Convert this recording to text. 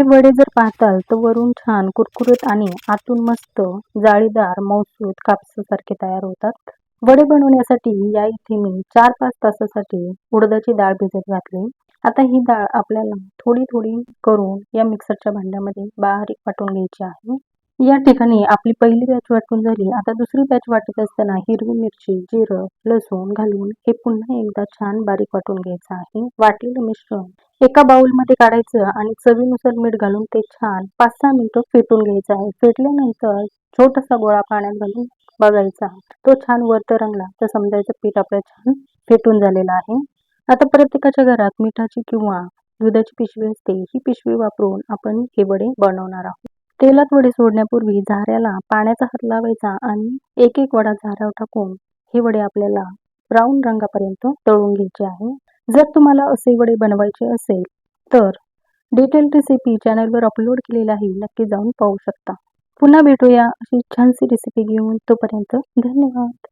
हे वडे जर पाहताल तर वरून छान कुरकुरीत आणि आतून मस्त जाळीदार मौसूद कापसासारखे तयार होतात. वडे बनवण्यासाठी या इथे मी चार पाच तासासाठी उडदाची डाळ भिजत घातली. आता ही डाळ आपल्याला थोडी थोडी करून या मिक्सरच्या भांड्यामध्ये बारीक वाटून घ्यायची आहे. या ठिकाणी आपली पहिली बॅच वाटून झाली. आता दुसरी बॅच वाटत असताना हिरवी मिरची जिरं लसूण घालून हे पुन्हा एकदा छान बारीक वाटून घ्यायचं आहे. वाटलेलं मिश्रण एका बाउलमध्ये काढायचं आणि चवीनुसार मीठ घालून ते छान पाच सहा मिनिटं फेटून घ्यायचं आहे. फेटल्यानंतर छोटासा गोळा पाण्यात घालून बघायचा. तो छान वर तरंगला तर समजायचं पीठ आपलं छान फेटून झालेलं आहे. आता प्रत्येकाच्या घरात मिठाची किंवा दुधाची पिशवी असते. ही पिशवी वापरून आपण हे वडे बनवणार आहोत. तेलात वडे सोडण्यापूर्वी झाऱ्याला पाण्याचा हात लावायचा आणि एक एक वडा झाऱ्यावर टाकून हे वडे आपल्याला ब्राऊन रंगापर्यंत तळून घ्यायचे आहे. जर तुम्हाला असे वडे बनवायचे असेल तर डिटेल रेसिपी चॅनलवर अपलोड केलेला आहे. नक्की जाऊन पाहू शकता. पुन्हा भेटूया अशी छानशी रेसिपी घेऊन. तोपर्यंत धन्यवाद.